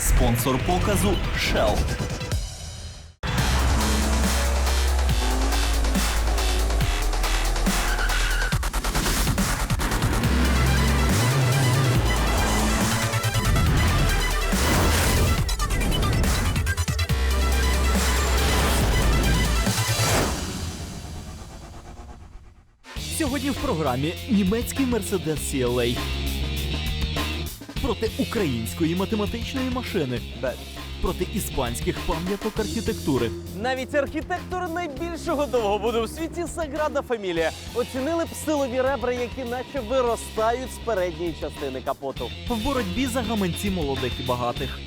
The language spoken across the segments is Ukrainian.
Спонсор показу Shell. Сьогодні в програмі німецький Mercedes CLA проти української математичної машини, проти іспанських пам'яток архітектури. Навіть архітектор найбільшого довгобуду в світі Саграда Фамілія оцінили б силові ребра, які наче виростають з передньої частини капоту. В боротьбі за гаманці молодих і багатих.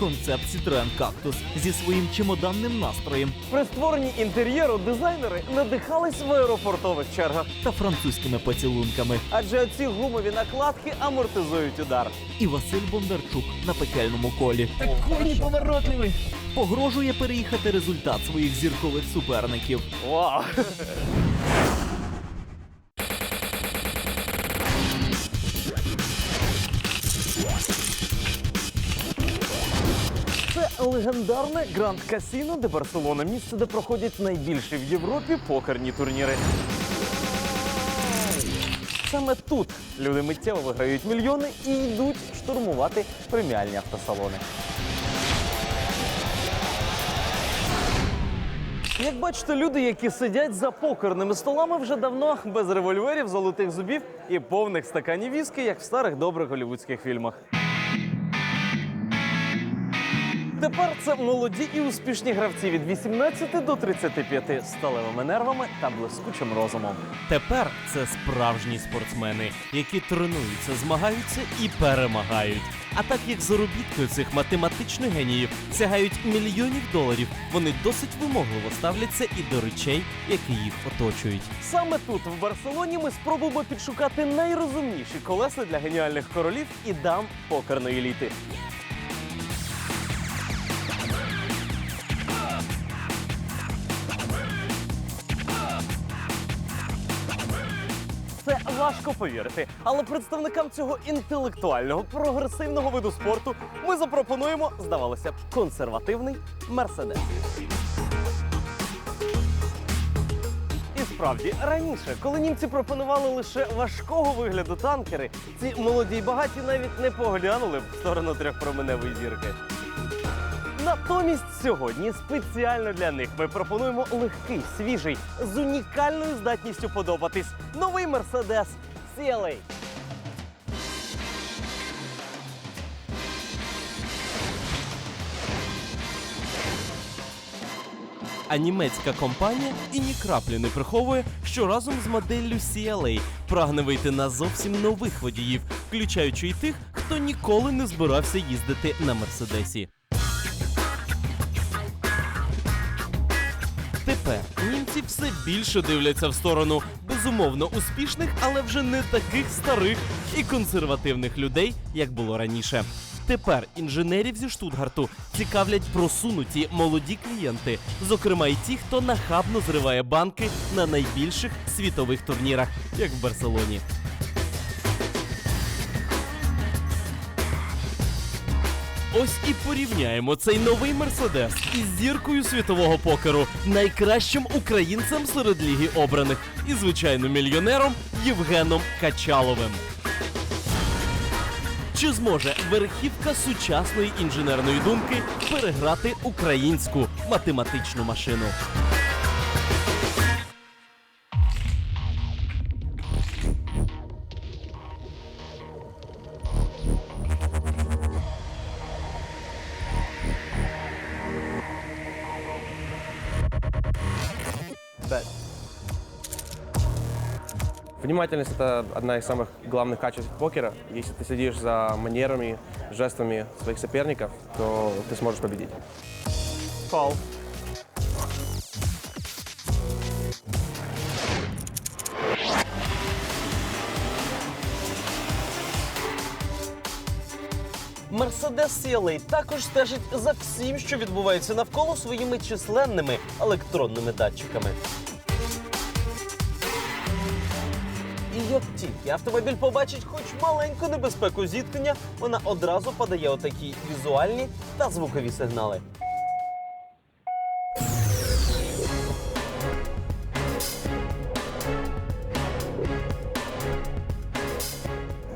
Концепт Citroen Cactus зі своїм чемоданним настроєм При створенні інтер'єру дизайнери надихались в аеропортових чергах, та французькими поцілунками. адже оці гумові накладки амортизують удар. І Василь Бондарчук на пекельному колі Такий неповоротливий. погрожує переїхати результат своїх зіркових суперників. Вау! Легендарне Гранд Касіно де Барселона, місце, де проходять найбільші в Європі покерні турніри. Саме тут люди миттєво виграють мільйони і йдуть штурмувати преміальні автосалони. Як бачите, люди, які сидять за покерними столами, вже давно без револьверів, золотих зубів і повних стаканів віскі, як в старих добрих голівудських фільмах. Тепер це молоді і успішні гравці від 18 до 35 з сталевими нервами та блискучим розумом. Тепер це справжні спортсмени, які тренуються, змагаються і перемагають. А так як заробітки цих математичних геніїв сягають мільйонів доларів, вони досить вимогливо ставляться і до речей, які їх оточують. Саме тут, в Барселоні, ми спробуємо підшукати найрозумніші колеса для геніальних королів і дам покерної еліти. Це важко повірити, але представникам цього інтелектуального прогресивного виду спорту ми запропонуємо, здавалося б, консервативний мерседес. Справді раніше, коли німці пропонували лише важкого вигляду танкери, ці молоді й багаті навіть не поглянули б в сторону трьохпроменевої зірки. Натомість сьогодні спеціально для них ми пропонуємо легкий, свіжий, з унікальною здатністю подобатись новий Mercedes CLA. А німецька компанія і ні краплі не приховує, що разом з моделлю CLA прагне вийти на зовсім нових водіїв, включаючи й тих, хто ніколи не збирався їздити на мерседесі. Німці все більше дивляться в сторону безумовно успішних, але вже не таких старих і консервативних людей, як було раніше. Тепер інженерів зі Штутгарту цікавлять просунуті молоді клієнти, зокрема й ті, хто нахабно зриває банки на найбільших світових турнірах, як в Барселоні. Ось і порівняємо цей новий мерседес із зіркою світового покеру, найкращим українцем серед ліги обраних і звичайно мільйонером Євгеном Качаловим. Чи зможе верхівка сучасної інженерної думки переграти українську математичну машину? Внимательность – это одна из самых главных качеств покера. Если ты следишь за манерами, жестами своих соперников, то ты сможешь победить. Фал. Mercedes CLA також стежить за всім, що відбувається навколо своїми численними електронними датчиками. як тільки автомобіль побачить хоч маленьку небезпеку зіткнення, вона одразу подає отакі візуальні та звукові сигнали.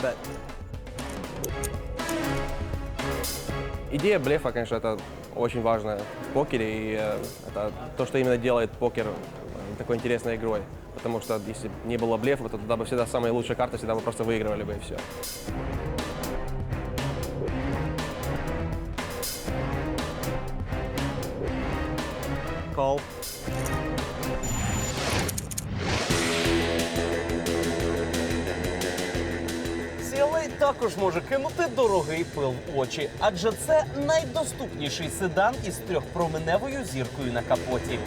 Да. Идея блефа, конечно, это очень важно в покере, и э, это то, что именно делает покер э, такой интересной игрой. Потому что если б не было блефа, то тогда бы всегда самая лучшая карта, всегда мы просто выигрывали бы и все. Кол. CLA також може кинути дорогий пил в очі, адже це найдоступніший седан із трьохпроменевою зіркою на капоті.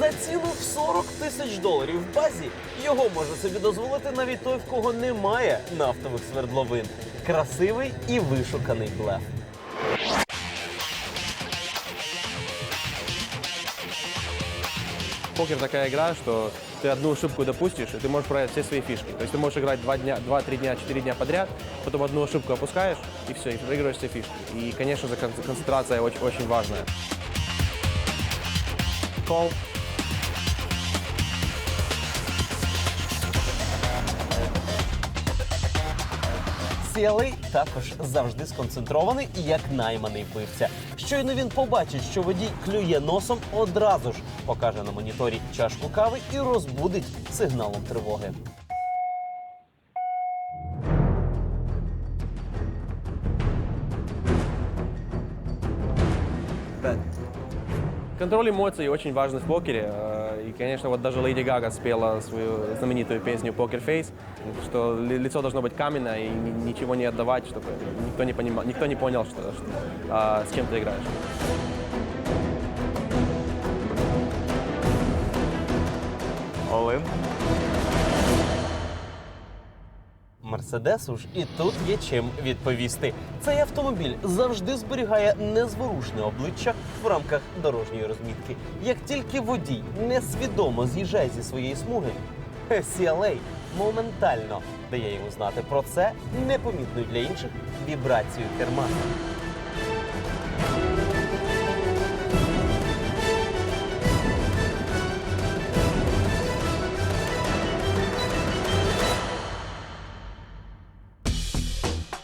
За ціну в 40 тисяч доларів в базі його може собі дозволити навіть той, в кого немає нафтових свердловин. Красивий і вишуканий блеф. Покер такая игра, что ты одну ошибку допустишь, и ты можешь проиграть все свои фишки. То есть ты можешь играть два дня, два-три дня, четыре дня подряд, потом одну ошибку опускаешь, и все, и проигрываешь все фишки. И, конечно же, кон- концентрация очень, очень важная. Call. CLA також завжди сконцентрований і як найманий вбивця. Щойно він побачить, що водій клює носом, одразу ж покаже на моніторі чашку кави і розбудить сигналом тривоги. Контроль эмоций очень важен в покере. э, И, конечно, вот даже Леди Гага спела свою знаменитую песню «Покер Фейс», что ли- лицо должно быть каменное и ни- ничего не отдавать, чтобы никто не, понимал, никто не понял, что, что, а, с кем ты играешь. Олин. Мерседесу ж і тут є чим відповісти. Цей автомобіль завжди зберігає незворушне обличчя в рамках дорожньої розмітки. Як тільки водій несвідомо з'їжджає зі своєї смуги, CLA моментально дає йому знати про це непомітною для інших вібрацію керма.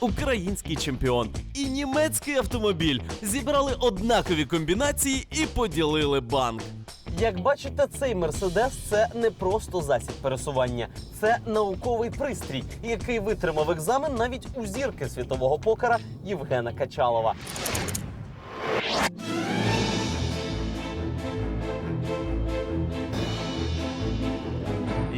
Український чемпіон і німецький автомобіль зібрали однакові комбінації і поділили банк. Як бачите, цей мерседес це не просто засіб пересування, це науковий пристрій, який витримав екзамен навіть у зірки світового покера Євгена Качалова.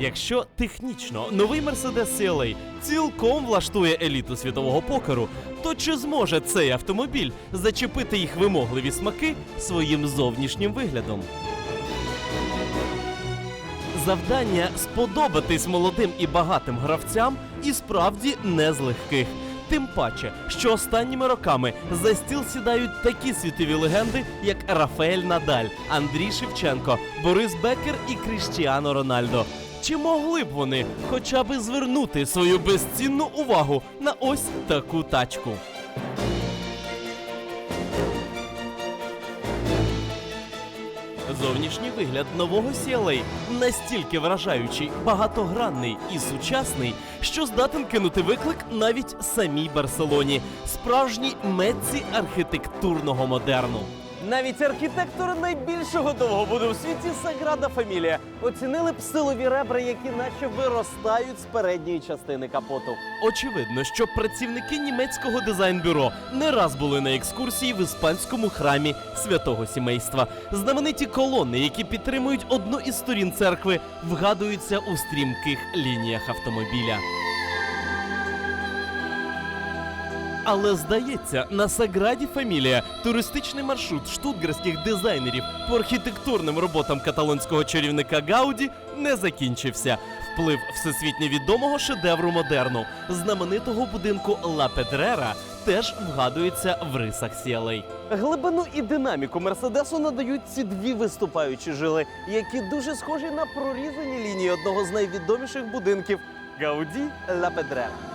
Якщо технічно новий Mercedes CLA цілком влаштує еліту світового покеру, то чи зможе цей автомобіль зачепити їх вимогливі смаки своїм зовнішнім виглядом? Завдання сподобатись молодим і багатим гравцям і справді не з легких. Тим паче, що останніми роками за стіл сідають такі світові легенди, як Рафаель Надаль, Андрій Шевченко, Борис Бекер і Кріштіано Рональдо. Чи могли б вони хоча б звернути свою безцінну увагу на ось таку тачку? Зовнішній вигляд нового CLA настільки вражаючий, багатогранний і сучасний, що здатен кинути виклик навіть самій Барселоні, справжній метці архітектурного модерну. Навіть архітектори найбільшого довгобуду у світі Саграда Фамілія оцінили б силові ребра, які наче виростають з передньої частини капоту. Очевидно, що працівники німецького дизайн-бюро не раз були на екскурсії в іспанському храмі святого сімейства. Знамениті колони, які підтримують одну із сторін церкви, вгадуються у стрімких лініях автомобіля. Але здається, на Саграді Фамілія туристичний маршрут штутгарських дизайнерів по архітектурним роботам каталонського чарівника Гауді не закінчився. Вплив всесвітньо відомого шедевру модерну, знаменитого будинку Ла Педрера теж вгадується в рисах CLA. Глибину і динаміку Мерседесу надають ці дві виступаючі жили, які дуже схожі на прорізані лінії одного з найвідоміших будинків Гауді Ла Педрера.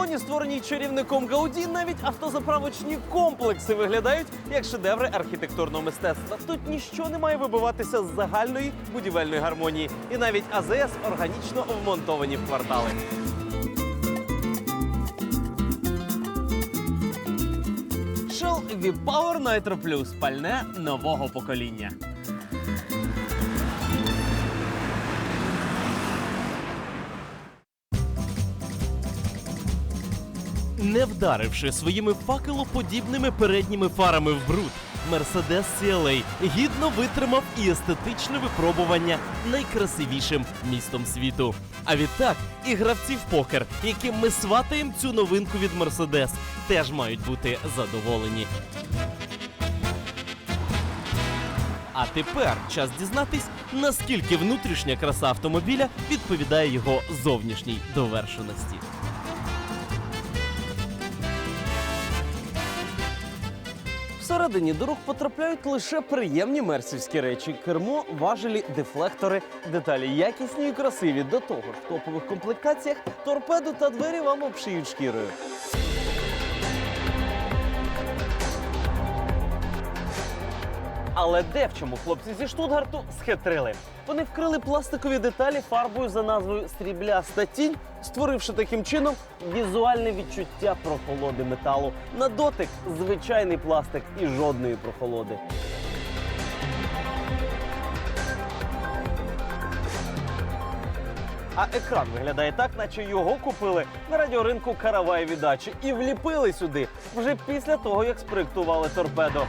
Барселоні, створеній чарівником Гауді, навіть автозаправочні комплекси виглядають як шедеври архітектурного мистецтва. Тут ніщо не має вибиватися з загальної будівельної гармонії, і навіть АЗС органічно вмонтовані в квартали. Shell V-Power Nitro пальне нового покоління. Не вдаривши своїми факелоподібними передніми фарами в бруд, Mercedes CLA гідно витримав і естетичне випробування найкрасивішим містом світу. А відтак і гравці в покер, яким ми сватаємо цю новинку від Mercedes, теж мають бути задоволені. А тепер час дізнатись, наскільки внутрішня краса автомобіля відповідає його зовнішній довершеності. Всередині до рук потрапляють лише приємні мерсівські речі: кермо, важелі, дефлектори, деталі якісні і красиві. До того ж, в топових комплектаціях торпеду та двері вам обшиють шкірою. Але де в чому хлопці зі Штутгарту схитрили? Вони вкрили пластикові деталі фарбою за назвою Срібляста тінь, створивши таким чином візуальне відчуття прохолоди металу. На дотик звичайний пластик і жодної прохолоди. А екран виглядає так, наче його купили на радіоринку Караваєві дачі і вліпили сюди вже після того, як спроєктували торпедо.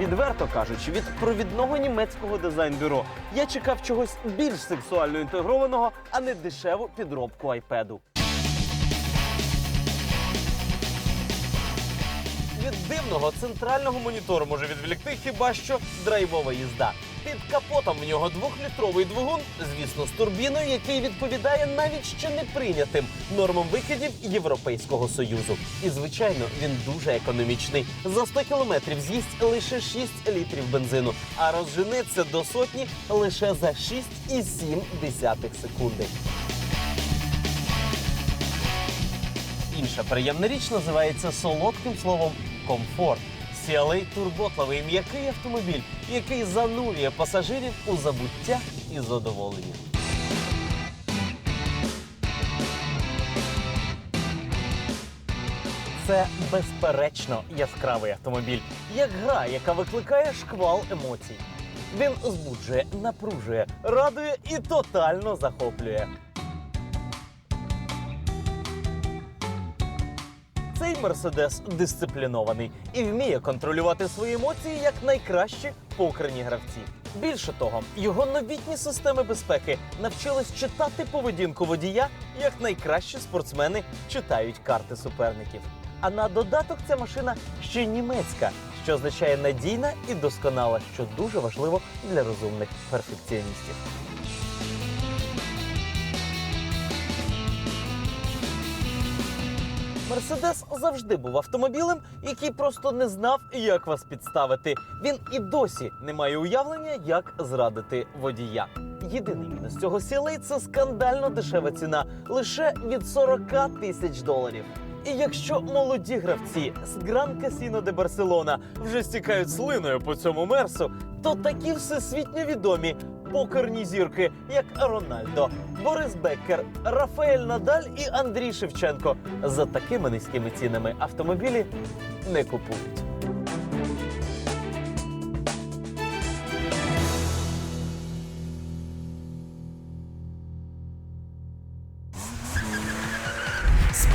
Відверто кажучи, від провідного німецького дизайн-бюро я чекав чогось більш сексуально інтегрованого, а не дешеву підробку айпеду. Від дивного центрального монітору може відволікти хіба що драйвова їзда. Під капотом в нього двохлітровий двигун, звісно, з турбіною, який відповідає навіть ще не прийнятим нормам викидів Європейського союзу. І звичайно, він дуже економічний. За 100 кілометрів з'їсть лише 6 літрів бензину, а розженеться до сотні лише за 6,7 секунди. Інша приємна річ називається солодким словом комфорт. CLA – турботливий м'який автомобіль, який занурює пасажирів у забуття і задоволення. Це безперечно яскравий автомобіль, як гра, яка викликає шквал емоцій. Він збуджує, напружує, радує і тотально захоплює. Цей мерседес дисциплінований і вміє контролювати свої емоції як найкращі покерні гравці. Більше того, його новітні системи безпеки навчились читати поведінку водія, як найкращі спортсмени читають карти суперників. А на додаток ця машина ще німецька, що означає надійна і досконала, що дуже важливо для розумних перфекціоністів. Мерседес завжди був автомобілем, який просто не знав, як вас підставити. Він і досі не має уявлення, як зрадити водія. Єдиний мінус цього сілей – це скандально дешева ціна лише від 40 тисяч доларів. І якщо молоді гравці з Гран Касіно де Барселона вже стікають слиною по цьому мерсу, то такі всесвітньо відомі покерні зірки, як Рональдо, Борис Беккер, Рафаель Надаль і Андрій Шевченко за такими низькими цінами автомобілі не купують.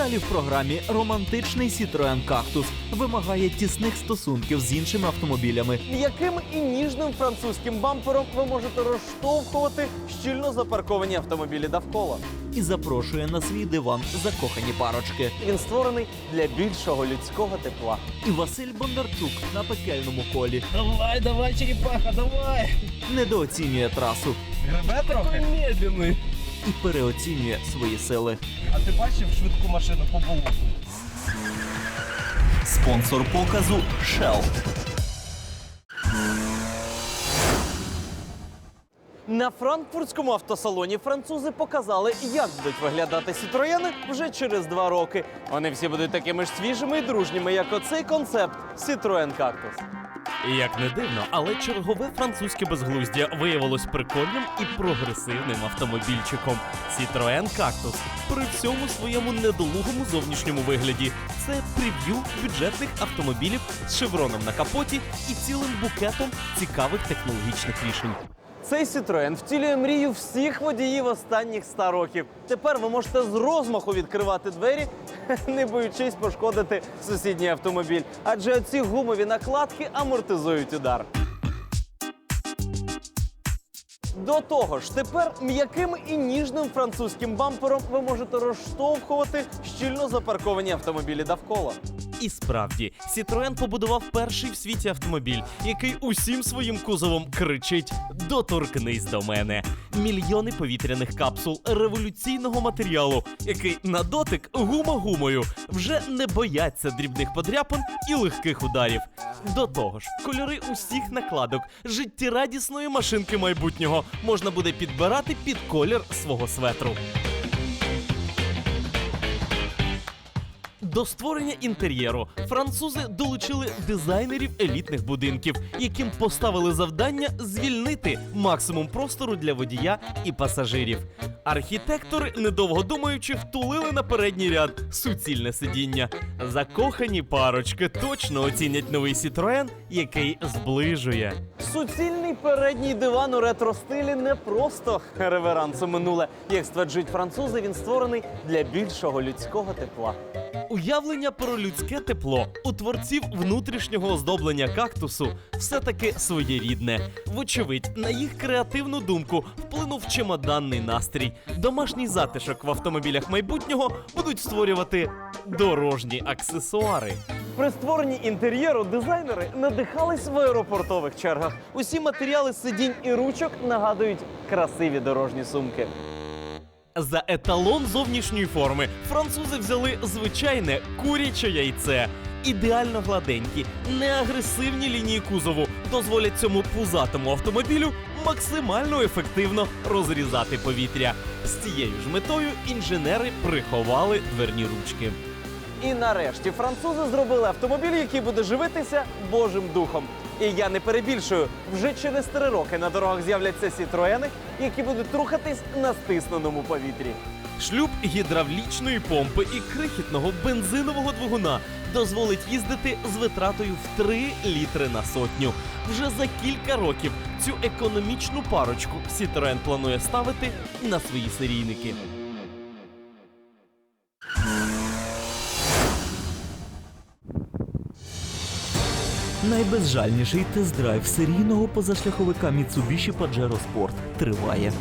Далі в програмі романтичний Citroen Cactus вимагає тісних стосунків з іншими автомобілями. М'яким і ніжним французьким бампером ви можете розштовхувати щільно запарковані автомобілі довкола. і запрошує на свій диван закохані парочки. Він створений для більшого людського тепла. І Василь Бондарчук на пекельному колі Давай, давай, черепаха, давай! недооцінює трасу Гребе трохи? медленний. І переоцінює свої сили. А ти бачив швидку машину по болоту? Спонсор показу Shell. На франкфуртському автосалоні французи показали, як будуть виглядати Сітроєни вже через два роки. Вони всі будуть такими ж свіжими і дружніми, як оцей концепт Citroen Cactus. Як не дивно, але чергове французьке безглуздя виявилось прикольним і прогресивним автомобільчиком. Citroën Cactus при всьому своєму недолугому зовнішньому вигляді. Це прев'ю бюджетних автомобілів з шевроном на капоті і цілим букетом цікавих технологічних рішень. Цей Citroen втілює мрію всіх водіїв останніх 100 років. Тепер ви можете з розмаху відкривати двері, не боючись пошкодити сусідній автомобіль. Адже оці гумові накладки амортизують удар. До того ж, тепер м'яким і ніжним французьким бампером ви можете розштовхувати щільно запарковані автомобілі довкола. І справді, Citroën побудував перший в світі автомобіль, який усім своїм кузовом кричить: Доторкнись до мене. Мільйони повітряних капсул революційного матеріалу, який на дотик гума гумою вже не бояться дрібних подряпин і легких ударів. До того ж, кольори усіх накладок життєрадісної машинки майбутнього можна буде підбирати під колір свого светру. До створення інтер'єру французи долучили дизайнерів елітних будинків, яким поставили завдання звільнити максимум простору для водія і пасажирів. Архітектори, недовго думаючи, втулили на передній ряд суцільне сидіння. Закохані парочки точно оцінять новий Citroën, який зближує. Суцільний передній диван у ретро-стилі не просто реверанс у минуле. Як стверджують французи, він створений для більшого людського тепла. Уявлення про людське тепло у творців внутрішнього оздоблення кактусу все-таки своєрідне. Вочевидь, на їх креативну думку вплинув чемоданний настрій. Домашній затишок в автомобілях майбутнього будуть створювати дорожні аксесуари. При створенні інтер'єру дизайнери надихались в аеропортових чергах. Усі матеріали сидінь і ручок нагадують красиві дорожні сумки. За еталон зовнішньої форми французи взяли звичайне куряче яйце. Ідеально гладенькі, неагресивні лінії кузову дозволять цьому пузатому автомобілю максимально ефективно розрізати повітря. З цією ж метою інженери приховали дверні ручки. І нарешті французи зробили автомобіль, який буде живитися Божим духом. І я не перебільшую, вже через три роки на дорогах з'являться сітроени, які будуть рухатись на стисненому повітрі. Шлюб гідравлічної помпи і крихітного бензинового двигуна дозволить їздити з витратою в 3 літри на сотню. Вже за кілька років цю економічну парочку Citroën планує ставити на свої серійники. Найбезжальніший тест-драйв серійного позашляховика Mitsubishi Pajero Sport триває.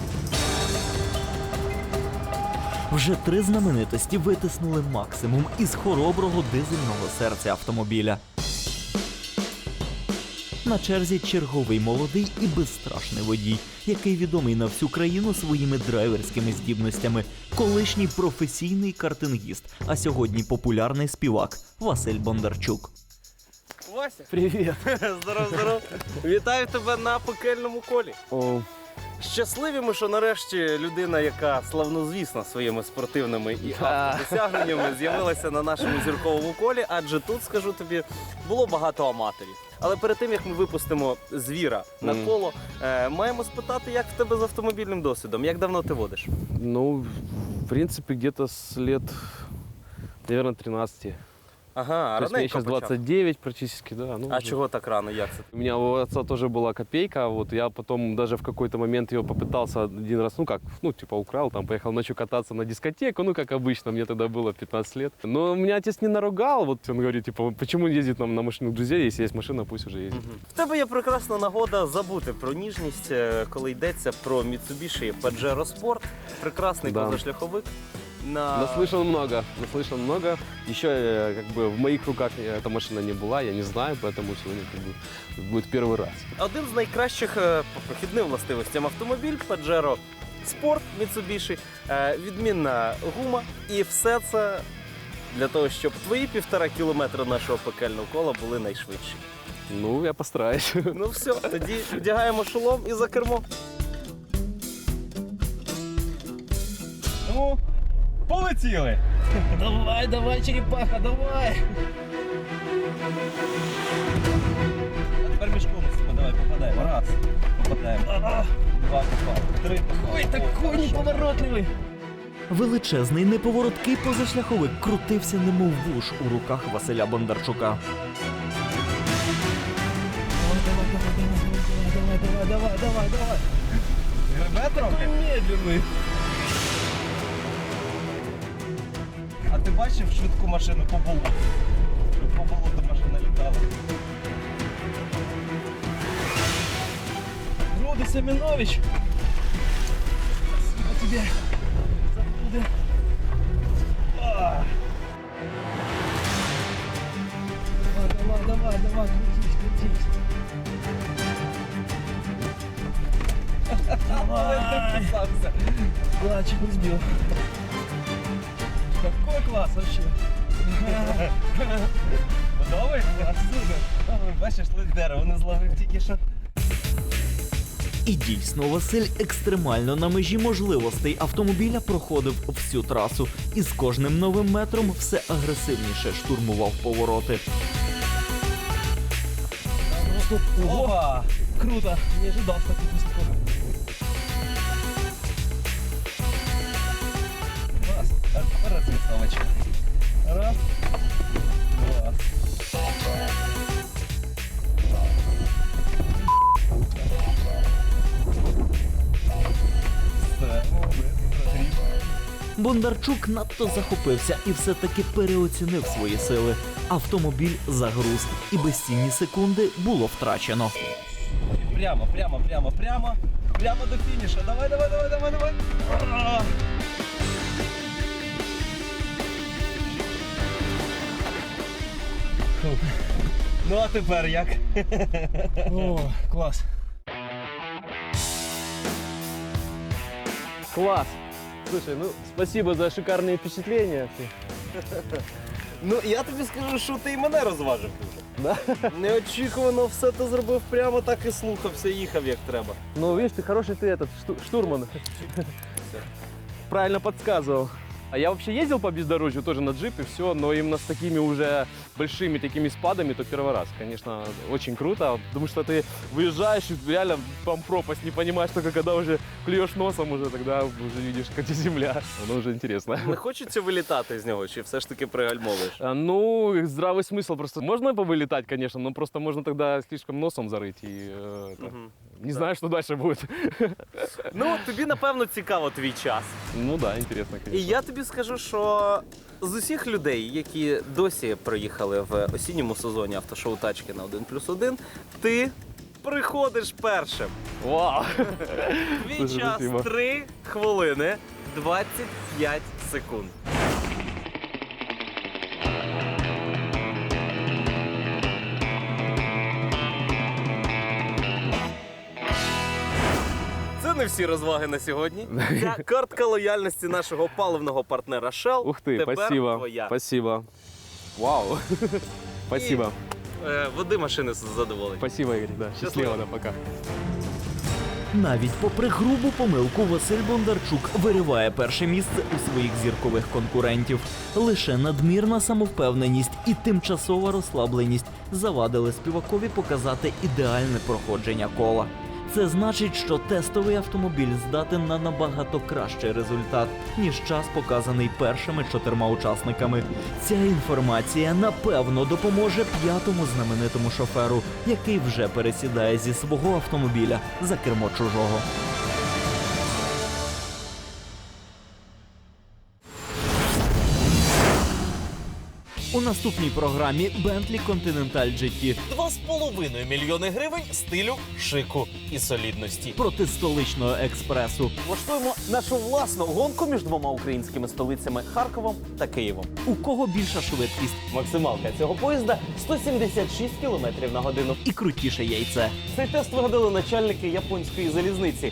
Вже три знаменитості витиснули максимум із хороброго дизельного серця автомобіля. На черзі черговий молодий і безстрашний водій, який відомий на всю країну своїми драйверськими здібностями, колишній професійний картингіст, а сьогодні популярний співак Василь Бондарчук. Вася, привіт! здоров, здоров! Вітаю тебе на пекельному колі. О, Щасливі ми, що нарешті людина, яка славнозвісна своїми спортивними і автодосягненнями, з'явилася на нашому зірковому колі, адже тут, скажу тобі, було багато аматорів. Але перед тим як ми випустимо звіра на коло, е, маємо спитати, як в тебе з автомобільним досвідом, як давно ти водиш? ну, в принципе, где-то с лет, наверное, 13. Ага, То есть мне раненько сейчас почав. 29 практически, да. Ну, А уже. чого так рано? Як це? У меня у отца тоже была копейка, вот я потом даже в какой-то момент ее попытался один раз, ну как, ну типа украл, там поехал ночью кататься на дискотеку, ну как обычно, мне тогда было 15 лет. Но меня отец не наругал, вот он говорит, типа, почему он ездит нам на машину друзей, если есть машина, пусть уже ездит. В тебе є прекрасна нагода забути про ніжність, е, коли йдеться про Mitsubishi Pajero Sport. Прекрасний Да. позашляховик. На... Наслышан много, наслышан много. Еще э, как бы в моих руках э, эта машина не была, я не знаю, поэтому сегодня как бы будет первый раз. Один з найкращих е, по прохідним властивостям автомобіль Pajero Sport Mitsubishi, е, відмінна гума і все це для того, щоб твої півтора кілометри нашого пекельного кола були найшвидші. Ну, я постараюсь. Ну все, тоді вдягаємо шолом і за кермо. Ну, полетіли. Давай, давай, черепаха, давай! А тепер мішком давай попадаємо. Раз, попадаємо. Два попали. Три Ой, такой неповоротливый! Величезний неповороткий позашляховик крутився немов вуш у руках Василя Бондарчука. Давай, давай, давай, давай, давай! Гребе трохи? Медленный! Ти бачив швидку машину по болоту? По болоту машина літала. Руды Семенович! Спасибо тебе за труды. Давай, давай, давай, крутись, крутись. Давай. Да, не сбил. Какой класс вообще. Готовий? Супер. Бачиш, ледь дерево не зловив тільки що. І дійсно, Василь екстремально на межі можливостей автомобіля проходив всю трасу і з кожним новим метром все агресивніше штурмував повороти. Опа! Круто! Не ожидал, что так тепер. Раз. Два. Все, молодець. Бондарчук надто захопився і все-таки переоцінив свої сили. Автомобіль загруз, і безцінні секунди було втрачено. Прямо, прямо, прямо, прямо. Прямо до фініша. Давай, давай, давай, давай, давай. А! Фу. Ну а тепер як? О, класс. Класс! Слушай, ну спасибо за шикарные впечатления. Ну я тобі скажу, що ти і мене розважив дуже. Да? Неочікувано все ти зробив прямо так і слухався, їхав як треба. Ну, видишь, ты хороший ты этот шту- штурман. Правильно подсказывал. А я вообще ездил по бездорожью тоже на джипе, все, но именно с такими уже большими такими спадами, то первый раз. Конечно, очень круто, потому что ты выезжаешь и реально там пропасть, не понимаешь только когда уже клюешь носом уже, тогда уже видишь, как тебе земля. Оно уже интересно. Не хочеться вилітати з нього, чи все ж таки пригальмовуєш? А, Ну, здравый смысл просто. Можно повылетать, конечно, но просто можно тогда слишком носом зарыть и э, это, Мгм. не знаю, что дальше будет. Ну, тобі напевно цікаво твій час. Ну да, интересно, І конечно. я тобі скажу, що з усіх людей, які досі приїхали в осінньому сезоні автошоу тачки на 1 плюс 1, ти приходиш першим. Вау! Твій Дуже час спасибо. 3 хвилини 25 секунд. Не всі розваги на сьогодні. Ця картка лояльності нашого паливного партнера Shell. Ух ты, тепер спасибо. твоя. Спасибо. Вау. Спасибо. Е, Води машини з задоволенням. Спасибо, Игорь. Да. Счастливо, да, пока. Навіть попри грубу помилку, Василь Бондарчук вириває перше місце у своїх зіркових конкурентів. Лише надмірна самовпевненість і тимчасова розслабленість завадили співакові показати ідеальне проходження кола. Це значить, що тестовий автомобіль здатен на набагато кращий результат, ніж час показаний першими чотирма учасниками. Ця інформація напевно допоможе п'ятому знаменитому шоферу, який вже пересідає зі свого автомобіля за кермо чужого. У наступній програмі Bentley Continental GT 2,5 мільйони гривень стилю, шику і солідності. проти столичного експресу. Влаштуємо нашу власну гонку між двома українськими столицями Харковом та Києвом. У кого більша швидкість Максималка цього поїзда 176 км на годину. і крутіше яйце. Цей тест вигадали начальники японської залізниці.